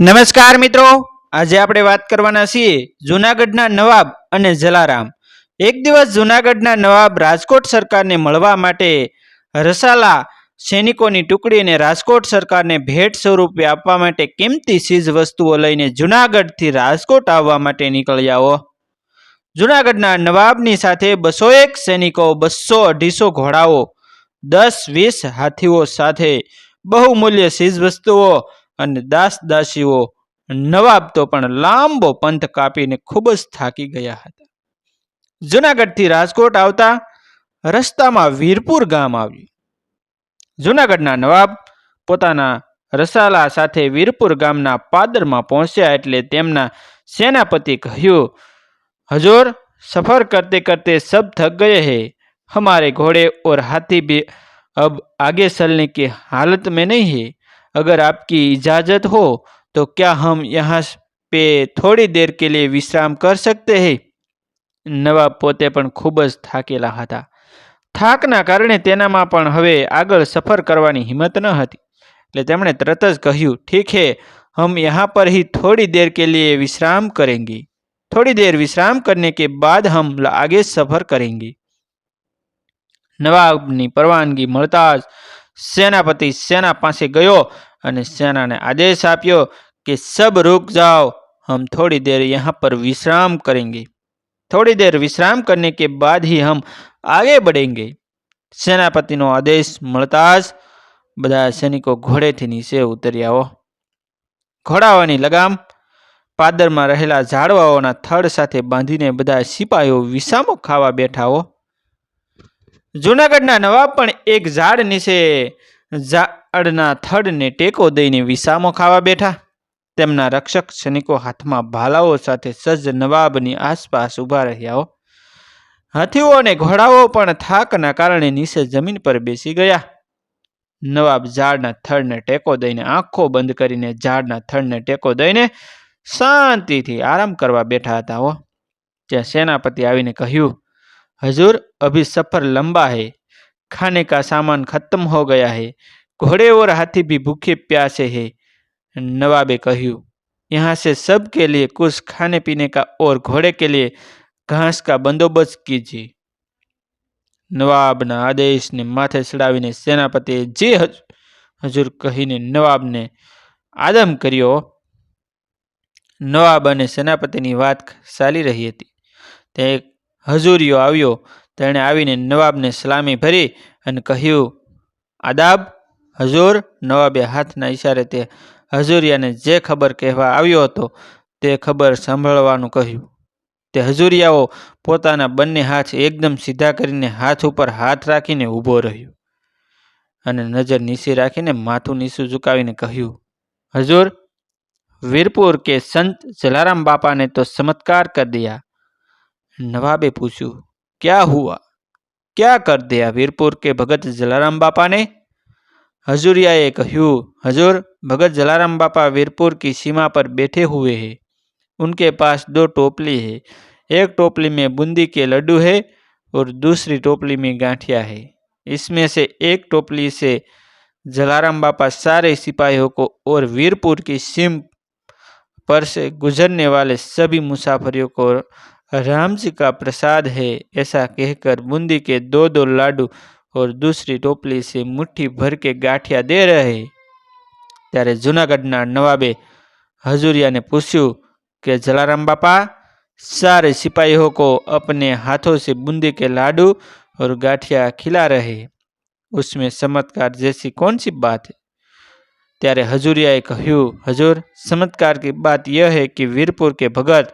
નમસ્કાર મિત્રો. આજે આપણે વાત કરવાના છીએ જૂનાગઢના નવાબ અને જલારામ. એક દિવસ જૂનાગઢના નવાબ રાજકોટ સરકારને મળવા માટે રસાલા સૈનિકોની ટુકડીને રાજકોટ સરકારને ભેટ સ્વરૂપે આપવા માટે કિંમતી ચીજ વસ્તુઓ લઈને જૂનાગઢથી રાજકોટ આવવા માટે નીકળ્યા હો. જૂનાગઢના નવાબની સાથે બસો એક સૈનિકો, બસો અઢીસો ઘોડાઓ, દસ વીસ હાથીઓ સાથે બહુમૂલ્ય ચીજ વસ્તુઓ અને દાસ દાસીઓ નવાબ તો પણ લાંબો પંથ કાપીને ખૂબ જ થાકી ગયા હતા. જુનાગઢથી રાજકોટ આવતા રસ્તામાં વીરપુર ગામ આવ્યું. જુનાગઢના નવાબ પોતાના રસાલા સાથે વીરપુર ગામના પાદરમાં પહોંચ્યા એટલે તેમના સેનાપતિ કહ્યું, હજોર સફર કરતે કરતે સબ થક ગયે હે. હમારે ઘોડે ઓર હાથી ભી અબ આગે ચલને કી હાલત મેં નહીં હે. अगर आपकी इजाज़त हो तो क्या हम यहाँ पे थोड़ी देर के लिए विश्राम कर सकते हैं નવાબ પોતે પણ ખૂબ જ થાકેલા હતા થાકના કારણે તેનામાં પણ હવે આગળ સફર કરવાની હિંમત ન હતી એટલે તેમણે તરત જ કહ્યું ઠીક હે હમ यहाँ पर ही थोड़ी देर के लिए विश्राम करेंगे थोड़ी देर विश्राम करने के बाद हम आगे सफर करेंगे નવાબની પરવાનગી મળતા જ સેનાપતિ સેના પાસે ગયો અને સેનાને આદેશ આપ્યો कि सब रुक जाओ हम थोड़ी देर यहाँ पर विश्राम करेंगे थोड़ी देर विश्राम करने के बाद ही हम आगे बढ़ेंगे સેનાપતિનો આદેશ મળતા જ બધા સૈનિકો ઘોડેથી નીચે ઉતર્યા હો ઘોડાઓની લગામ પાદરમાં રહેલા ઝાડવાઓના થડ સાથે બાંધીને બધા સિપાહીઓ વિસામો ખાવા બેઠા હો જૂનાગઢના નવાબ પણ એક ઝાડ નીચે અડના થડને ટેકો દઈને વિસામો ખાવા બેઠા. તેમના રક્ષક સૈનિકો હાથમાં ભાલાઓ સાથે સજ્જ નવાબની આસપાસ ઊભા રહ્યા હાથીઓ અને ઘોડાઓ પણ થાકના કારણે નીચે જમીન પર બેસી ગયા. નવાબ ઝાડના થડને ટેકો દઈને આંખો બંધ કરીને ઝાડના થડને ટેકો દઈને શાંતિથી આરામ કરવા બેઠા હતા હો. ત્યાં સેનાપતિ આવીને કહ્યું, હજુર, અભી સફર લંબા હૈ. ખાને કા સામાન ખતમ હો ગયા હૈ. घोड़े और हाथी भी भूखे प्यासे है नवाबे कहूँ यहाँ से सब के लिए कुछ खाने पीने का और घोड़े के लिए घास का बंदोबस्त कीजिए નવાબના આદેશને માથે ચડાવીને સેનાપતિએ જે હજ- હજુર કહીને નવાબને આદમ કર્યો નવાબ અને સેનાપતિની વાત ચાલી રહી હતી તે એક હજુરીયો આવ્યો તેણે આવીને નવાબને સલામી ભરી અને કહ્યું આદાબ હજુર નવાબે હાથના ઇશારે તે હજુરિયાને જે ખબર કહેવા આવ્યો હતો તે ખબર સાંભળવાનું કહ્યું. તે હજુરિયાઓ પોતાના બંને હાથ એકદમ સીધા કરીને હાથ ઉપર હાથ રાખીને ઊભો રહ્યો અને નજર નીચી રાખીને માથું નીચું ઝુકાવીને કહ્યું, હજુર, વીરપુર કે સંત જલારામ બાપાને તો ચમત્કાર કર દયા. નવાબે પૂછ્યું, ક્યાં હુઆ? ક્યાં કર દિયા વીરપુર કે ભગત જલારામ બાપાને? हजूरियाए कहूँ, हजूर, भगत जलाराम बापा वीरपुर की सीमा पर बैठे हुए हैं। उनके पास दो टोपली है। एक टोपली में बूंदी के लड्डू है और दूसरी टोपली में गांठिया है। इसमें से एक टोपली से जलाराम बापा सारे सिपाहियों को और वीरपुर की सीम पर से गुजरने वाले सभी मुसाफरियों को राम जी का प्रसाद है, ऐसा कहकर बूंदी के दो दो लाडू और दूसरी टोपली से मुट्ठी भर के गांठिया दे रहे हैं ત્યારે જૂનાગઢના નવાબે હજુરિયાને પૂછ્યું कि जलाराम बापा सारे सिपाहियों को अपने हाथों से बूंदी के लाडू और गाठिया खिला रहे हैं। उसमें चमत्कार जैसी कौन सी बात है ત્યારે હજુરિયાએ કહ્યું હજુર चमत्कार की बात यह है कि वीरपुर के भगत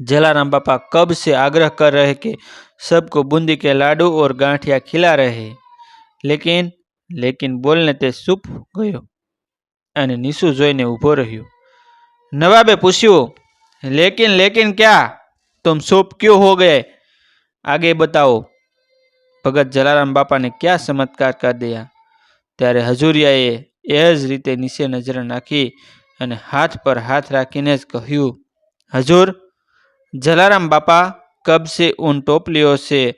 जलाराम बापा कब से आग्रह कर रहे कि सबको बूंदी के लाडू और गांठिया खिला रहे। लेकिन लेकिन बोलने ते सूप गयो अने निशु जोई ने उभो रहियो। नवाबे पूछियो, लेकिन लेकिन क्या? तुम सुप क्यों हो गए? आगे बताओ। भगत जलाराम बापा ने क्या चमत्कार कर दिया। त्यारे हजूरियाए एज रीते नीचे नज़र नाखी हाथ पर हाथ राखीने ज कहू हजूर जलाराम बापा कब से उन टोपलियों से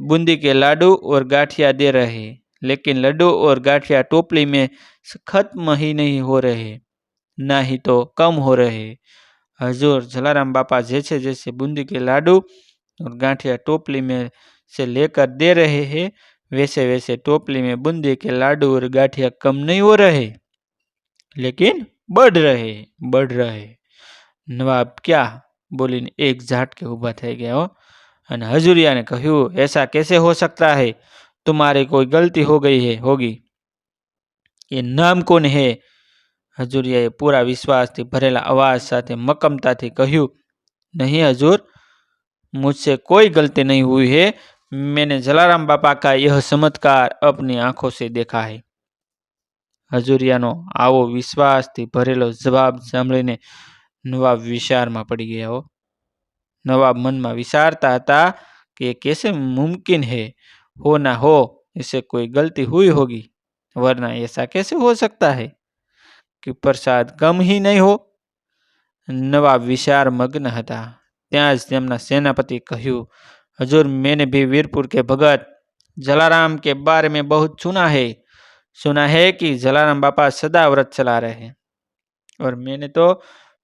बूंदी के लाडू और गाठिया दे रहे? लेकिन लड्डू और गाठिया टोपली में खत्म ही नहीं हो रहे, ना ही तो कम हो रहे। हजूर जलाराम बापा जैसे जैसे बूंदी के लाडू और गांठिया टोपली में से लेकर दे रहे हैं, वैसे वैसे टोपली में बूंदी के लाडू और गाठिया कम नहीं हो रहे, लेकिन बढ़ रहे बढ़ रहे। नवाब क्या બોલીને એક ઝાટકે ઊભા થઈ ગયા હો. અને હજુરિયાને કહ્યું, એસા કેસે હો સકતા હૈ? તુમ્હારે કોઈ ગલતી હો ગઈ હૈ, હોગી? એ નામ કોને હે? હજુરિયાએ પૂરા વિશ્વાસથી ભરેલા અવાજ સાથે મક્કમતાથી કહ્યું, નહીં હજુર, મુજસે કોઈ ગલતી નહીં હોય હે. મેને જલારામ બાપા કા યહ ચમત્કાર અપની આંખો સે દેખા હૈ. હજુરિયાનો આવો વિશ્વાસથી ભરેલો જવાબ સાંભળીને નવાબ વિચારમાં પડી ગયા હો नवाब मन में विचारता था कि कैसे मुमकिन है हो ना हो इसे कोई गलती हुई होगी वरना ऐसा कैसे हो सकता है कि प्रसाद कम ही नहीं हो नवाब विचार मग्न था ત્યાં જ તેમના सेनापति કહ્યું हजूर मैंने भी वीरपुर के भगत जलाराम के बारे में बहुत सुना है सुना है कि जलाराम बापा सदा व्रत चला रहे हैं और मैंने तो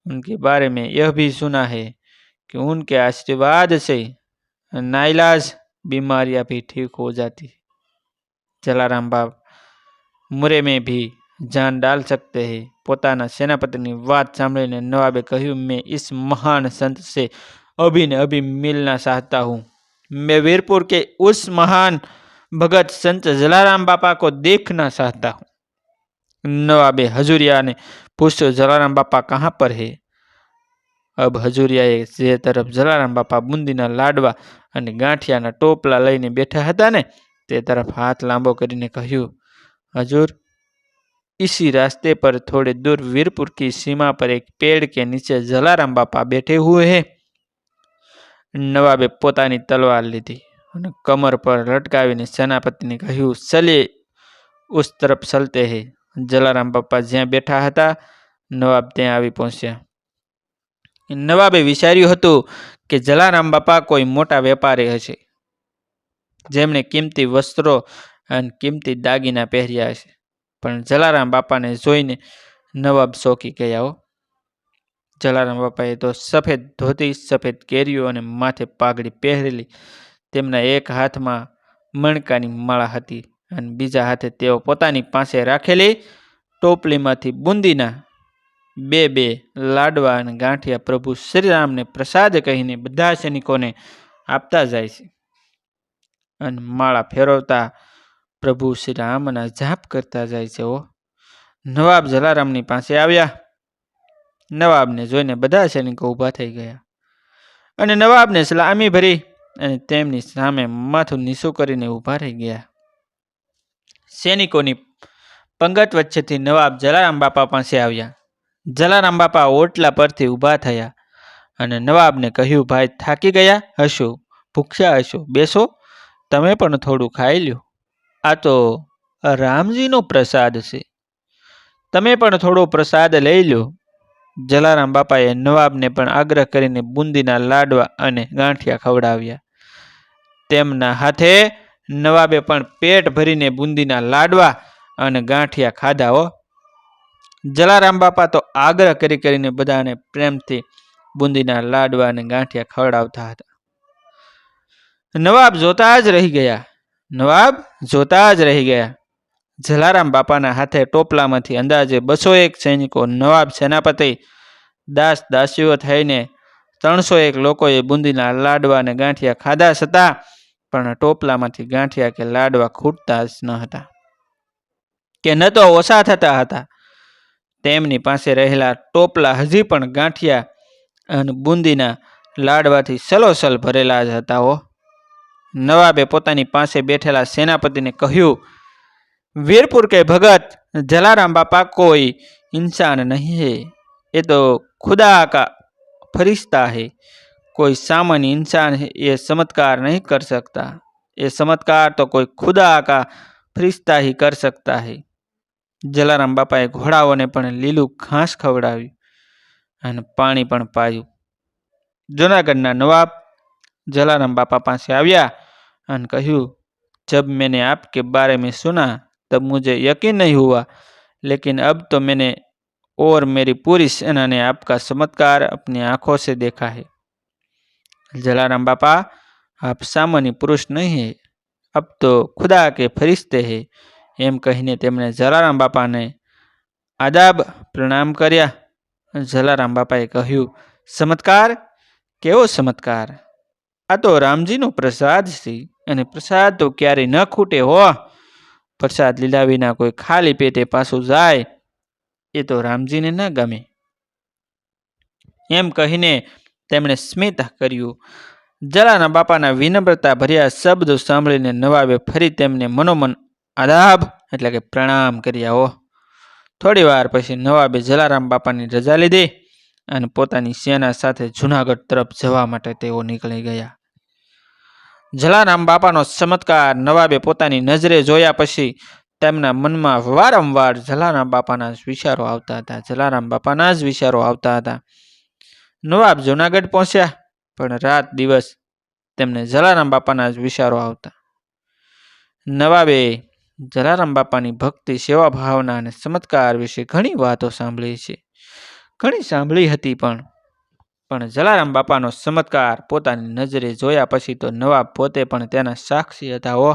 उनके बारे में यह भी सुना है कि उनके आशीर्वाद से नाइलाज बीमारियां भी ठीक हो जाती जलाराम बाप मुरे में भी जान डाल सकते हैं પોતાના સેનાપતિની વાત સાંભળીને નવાબે કહ્યું मैं इस महान संत से अभी ने अभी मिलना चाहता हूँ मैं वीरपुर के उस महान भगत संत जलाराम बापा को देखना चाहता हूँ नवाबे हजूरिया ने पूछो जलाराम बापा कहाँ पर है અબ હજુરિયાએ જે તરફ જલારામ બાપા બુંદીના લાડવા અને ગાંઠિયાના ટોપલા લઈને બેઠા હતા ને તે તરફ હાથ લાંબો કરીને કહ્યું હજુર इसी रास्ते पर थोड़े दूर वीरपुर की सीमा पर एक पेड़ के नीचे जलाराम बापा बैठे हुए हैं નવાબે પોતાની તલવાર લીધી અને કમર પર લટકાવીને સેનાપતિને કહ્યું ચલીએ ઉસ તરફ ચલતે હે જલારામ બાપા જ્યાં બેઠા હતા, નવાબ ત્યાં આવી પહોંચ્યા. નવાબે વિચાર્યું હતું કે જલારામ બાપા કોઈ મોટા વેપારી હશે, જેમણે કિંમતી વસ્ત્રો અને કિંમતી દાગીના પહેર્યા હશે. પણ જલારામ બાપાને જોઈને નવાબ શોકી ગયા હો. જલારામ બાપાએ તો સફેદ ધોતી, સફેદ કેરીઓ અને માથે પાઘડી પહેરેલી, તેમના એક હાથમાં મણકાની માળા હતી. અને બીજા હાથે તેઓ પોતાની પાસે રાખેલી ટોપલીમાંથી બુંદીના બે બે લાડવા અને ગાંઠિયા પ્રભુ શ્રીરામને પ્રસાદ કહીને બધા સૈનિકોને આપતા જાય છે. અને માળા ફેરવતા પ્રભુ શ્રી રામના જાપ કરતા જાય છે. નવાબ જલારામની પાસે આવ્યા. નવાબને જોઈને બધા સૈનિકો ઊભા થઈ ગયા. અને નવાબને સલામી ભરી અને તેમની સામે માથું નીસું કરીને ઊભા રહી ગયા. સૈનિકોની પંગત વચ્ચેથી નવાબ જલારામ બાપા પાસે આવ્યા. જલારામ બાપા ઓટલા પરથી ઊભા થયા અને નવાબને કહ્યું, ભાઈ, થાકી ગયા હશો? ભૂખ્યા હશો? બેસો. તમે પણ થોડું ખાઈ લ્યો. આ તો રામજીનો પ્રસાદ છે. તમે પણ થોડો પ્રસાદ લઈ લો જલારામ બાપાએ નવાબને પણ આગ્રહ કરીને બુંદીના લાડવા અને ગાંઠિયા ખવડાવ્યા. તેમના હાથે નવાબે પણ પેટ ભરીને બુંદીના લાડવા અને ગાંઠિયા ખાધા હો. જલારામ બાપા તો આગ્રહ કરી કરીને બધાને પ્રેમથી બુંદીના લાડવા અને ગાંઠિયા ખવડાવતા હતા. નવાબ જોતા જ રહી ગયા. નવાબ જોતા જ રહી ગયા. જલારામ બાપાના હાથે ટોપલામાંથી અંદાજે બસો એક સૈનિકો નવાબ સેનાપતિ, દાસ દાસીઓ થઈને ત્રણસો એક લોકોએ બુંદીના લાડવા અને ગાંઠિયા ખાધા છતાં પણ ટોપલામાંથી ગાંઠિયા કે લાડવા ખૂટતા જ ન હતા કે ન તો ઓછા થતા હતા. તેમની પાસે રહેલા ટોપલા હજી પણ ગાંઠિયા અને બુંદીના લાડવાથી સલોસલ ભરેલા જ હતા હો. નવાબે પોતાની પાસે બેઠેલા સેનાપતિને કહ્યું, વીરપુર કે ભગત, જલારામ બાપા કોઈ ઇન્સાન નહીં હે. એ તો ખુદા કા ફરિશ્તા હે. कोई सामान्य इंसान है ये चमत्कार नहीं कर सकता ये चमत्कार तो कोई खुदा का फरिश्ता ही कर सकता है જલારામ બાપાએ ઘોડાઓને પણ લીલું ઘાસ ખવડાવ્યું અને પાણી પણ પાયું જૂનાગઢના નવાબ જલારામ બાપા પાસે આવ્યા અને કહ્યું जब मैंने आपके बारे में सुना तब मुझे यकीन नहीं हुआ लेकिन अब तो मैंने और मेरी पूरी सेना ने आपका चमत्कार अपनी आंखों से देखा है जलाराम बापा आप सामान्य पुरुष नहीं है अब तो खुदा के फरिश्ते है એમ કહીને તેમણે જલારામ બાપાને આદાબ પ્રણામ કર્યા જલારામ બાપાએ કહ્યું ચમત્કાર કેવો ચમત્કાર આ તો રામજીનો પ્રસાદ છે અને પ્રસાદ તો ક્યારેય ન ખૂટે હો પ્રસાદ લીધા વિના કોઈ ખાલી પેટે પાછું જાય એ તો રામજીને ન ગમે એમ કહીને તેમણે સ્મિત કર્યું. જલારામ બાપાના વિનમ્રતા ભર્યા શબ્દો સાંભળીને નવાબે ફરી તેમને મનોમન આદાબ એટલે કે પ્રણામ કર્યા હો. થોડી વાર પછી નવાબે જલારામ બાપાની રજા લીધી અને પોતાની સેના સાથે જુનાગઢ તરફ જવા માટે તેઓ નીકળી ગયા. જલારામ બાપાનો ચમત્કાર નવાબે પોતાની નજરે જોયા પછી તેમના મનમાં વારંવાર જલારામ બાપાના જ વિચારો આવતા હતા. જલારામ બાપાના જ વિચારો આવતા હતા. નવાબ જુનાગઢ પહોંચ્યા, પણ રાત દિવસ તેમને જલારામ બાપાના જ વિચારો આવતા. નવાબે જલારામ બાપાની ભક્તિ, સેવા ભાવના અને ચમત્કાર વિશે ઘણી વાતો સાંભળી છે. ઘણી સાંભળી હતી પણ પણ જલારામ બાપાનો ચમત્કાર પોતાની નજરે જોયા પછી તો નવાબ પોતે પણ તેના સાક્ષી હતા, હો.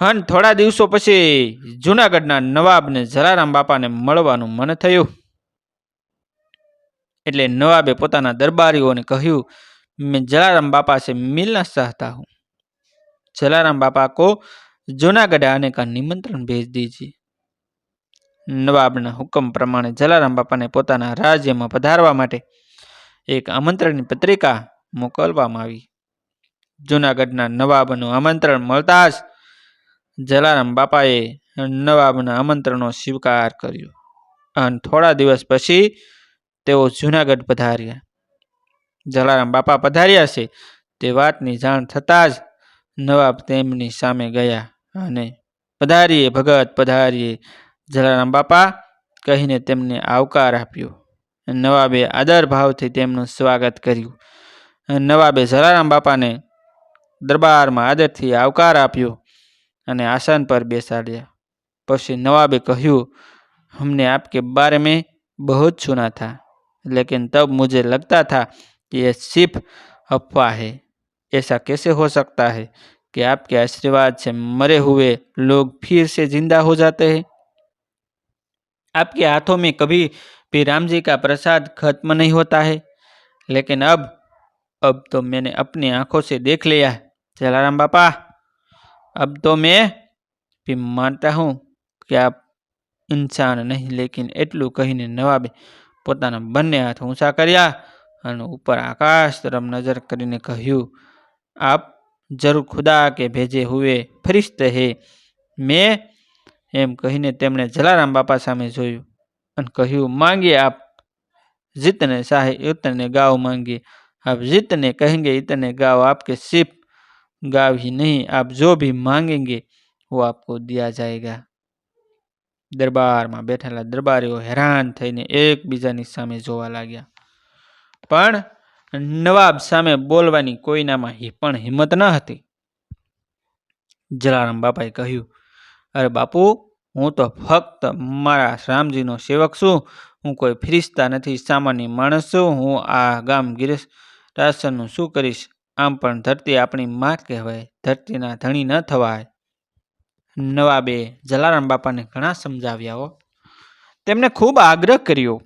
હન, થોડા દિવસો પછી જુનાગઢના નવાબને જલારામ બાપાને મળવાનું મન થયું. એટલે નવાબે પોતાના દરબારીઓને કહ્યું, મેં જલારામ બાપા સે મિલના ચાહતા હું. જલારામ બાપા કો, જૂનાગઢ આને કા નિમંત્રણ ભેજ દીજીએ નવાબના હુકમ પ્રમાણે જલારામ બાપાને પોતાના રાજ્યમાં પધારવા માટે એક આમંત્રણની પત્રિકા મોકલવામાં આવી. જૂનાગઢના નવાબનું આમંત્રણ મળતા જ જલારામ બાપાએ નવાબના આમંત્રણનો સ્વીકાર કર્યો. અને થોડા દિવસ પછી તેઓ જૂનાગઢ પધાર્યા. જલારામ બાપા પધાર્યા છે. તે વાતની જાણ થતાં જ નવાબ તેમની સામે ગયા અને પધારીએ, ભગત, પધારીએ. જલારામ બાપા કહીને તેમને આવકાર આપ્યો. નવાબે આદર ભાવથી તેમનું સ્વાગત કર્યું. નવાબે જલારામ બાપાને દરબારમાં આદરથી આવકાર આપ્યો અને આસન પર બેસાડ્યા. પછી નવાબે કહ્યું, હમને આપકે બારે મેં બહુ જ સુના થા. लेकिन तब मुझे लगता था कि यह सिर्फ अफवाह है ऐसा कैसे हो सकता है कि आपके आशीर्वाद से मरे हुए लोग फिर से जिंदा हो जाते हैं आपके हाथों में कभी भी राम जी का प्रसाद खत्म नहीं होता है लेकिन अब अब तो मैंने अपनी आंखों से देख लिया है जलाराम बापा अब तो मैं भी मानता हूँ कि आप ઇન્સાન નહીં લેકિન એટલું કહીને નવાબે पोता बने हाथ ऊँचा कर ऊपर आकाश तरफ़ नज़र कर कहू आप ज़रूर खुदा के भेजे हुए फरिश्त हे मैं एम कही जलाराम बापा सामें जुड़ू कहू मांगिए आप जितने चाहे इतने गाओ मांगिए आप जितने कहेंगे इतने गाओ आपके सिर्फ़ गाव ही नहीं आप जो भी मांगेंगे वो आपको दिया जाएगा દરબારમાં બેઠેલા દરબારીઓ હેરાન થઈને એકબીજાની સામે જોવા લાગ્યા. પણ નવાબ સામે બોલવાની કોઈનામાં પણ હિંમત ન હતી. જલારામ બાપાએ કહ્યું, અરે બાપુ, હું તો ફક્ત મારા રામજીનો સેવક છું. હું કોઈ ફિરિસ્તા નથી, સામાન્ય માણસ છું. હું આ ગામ ગિરીશ રાસનનું શું કરીશ? આમ પણ ધરતી આપણી માં કહેવાય. ધરતીના ધણી ન થવાય. નવાબે જલારામ બાપાને ઘણા સમજાવ્યા હો તેમને ખૂબ આગ્રહ કર્યો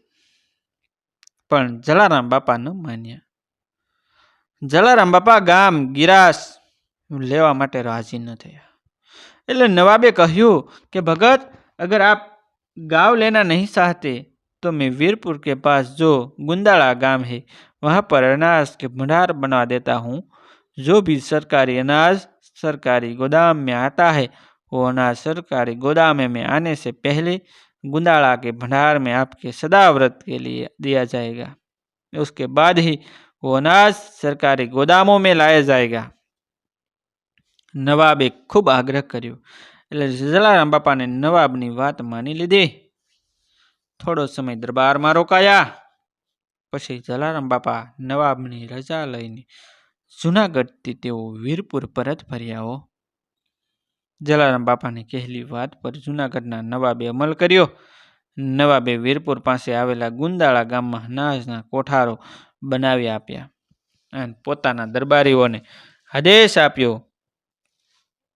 પણ જલારામ બાપા ન માન્યા જલારામ બાપા ગામ ગિરાસ લેવા માટે રાજી ન થયા એટલે નવાબે કહ્યું કે ભગત अगर आप गांव लेना नहीं चाहते तो मैं वीरपुर के पास जो गुंदाड़ा गांव है वहाँ पर अनाज के भंडार बना देता हूँ जो भी सरकारी अनाज सरकारी गोदाम में आता है वो अनाज सरकारी गोदाम में आने से पहले गुंदाड़ा के भंडार में आपके सदाव्रत के लिए दिया जाएगा उसके बाद ही वो अनाज सरकारी गोदामों में लाया जाएगा નવાબે ખૂબ આગ્રહ કર્યો એટલે જલારામ બાપાને નવાબની વાત માની લીધી થોડો સમય દરબારમાં રોકાયા પછી જલારામ બાપા નવાબની રજા લઈને જુનાગઢથી તેઓ વીરપુર પરત ફર્યા હો જલારામ બાપાની કહેલી વાત પર જુનાગઢના નવાબે અમલ કર્યો નવાબે વીરપુર પાસે આવેલા ગુંદાળા ગામમાં અનાજના કોઠારો બનાવી આપ્યા અને પોતાના દરબારીઓને આદેશ આપ્યો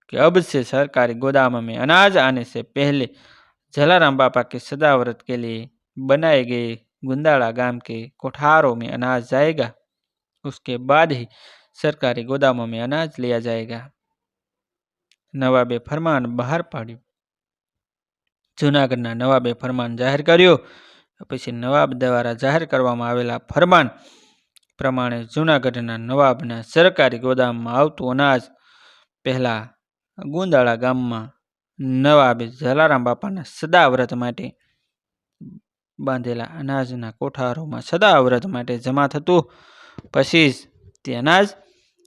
कि अब से सरकारी गोदाम में अनाज आने से पहले जलाराम बापा के सदाव्रत के लिए बनाए गए गुंदाड़ा गांव के कोठारों में अनाज जाएगा उसके बाद ही सरकारी गोदामों में अनाज लिया जाएगा નવાબે ફરમાન બહાર પાડ્યું. જૂનાગઢના નવાબે ફરમાન જાહેર કર્યું. પછી નવાબ દ્વારા જાહેર કરવામાં આવેલા ફરમાન પ્રમાણે જૂનાગઢના નવાબના સરકારી ગોદામમાં આવતું અનાજ પહેલાં ગુંદાળા ગામમાં નવાબે જલારામ બાપાના સદાવ્રત માટે બાંધેલા અનાજના કોઠારોમાં સદાવ્રત માટે જમા થતું. પછી જ તે અનાજ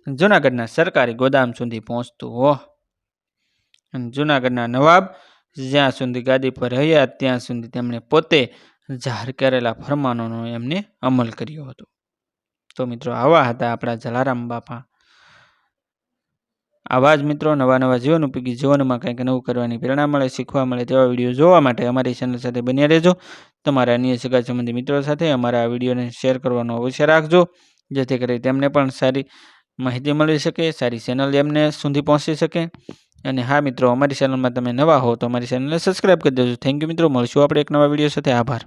જૂનાગઢના સરકારી ગોદામ સુધી પહોંચતું. હો જૂનાગઢના નવાબ જ્યાં સુધી ગાદી પર રહ્યા, ત્યાં સુધી તેમણે પોતે જાહેર કરેલા ફરમાનોનો એમને અમલ કર્યો હતો. તો મિત્રો, આવા હતા આપણા જલારામ બાપા. આવા જ મિત્રો નવા નવા જીવન ઉપયોગી જીવનમાં કંઈક નવું કરવાની પ્રેરણા મળે, શીખવા મળે તેવા વીડિયો જોવા માટે અમારી ચેનલ સાથે બન્યા રહેજો. તમારા અન્ય સગા સંબંધી મિત્રો સાથે અમારા આ વિડીયોને શેર કરવાનો અવશ્ય રાખજો, જેથી કરી તેમને પણ સારી માહિતી મળી શકે, સારી ચેનલ એમને સુધી પહોંચી શકે. અને હા મિત્રો, અમારી ચેનલમાં તમે નવા હો તો અમારી ચેનલને સબસ્ક્રાઈબ કરી દેજો. થેન્ક યુ મિત્રો, મળશું આપણે એક નવા વીડિયો સાથે. આભાર.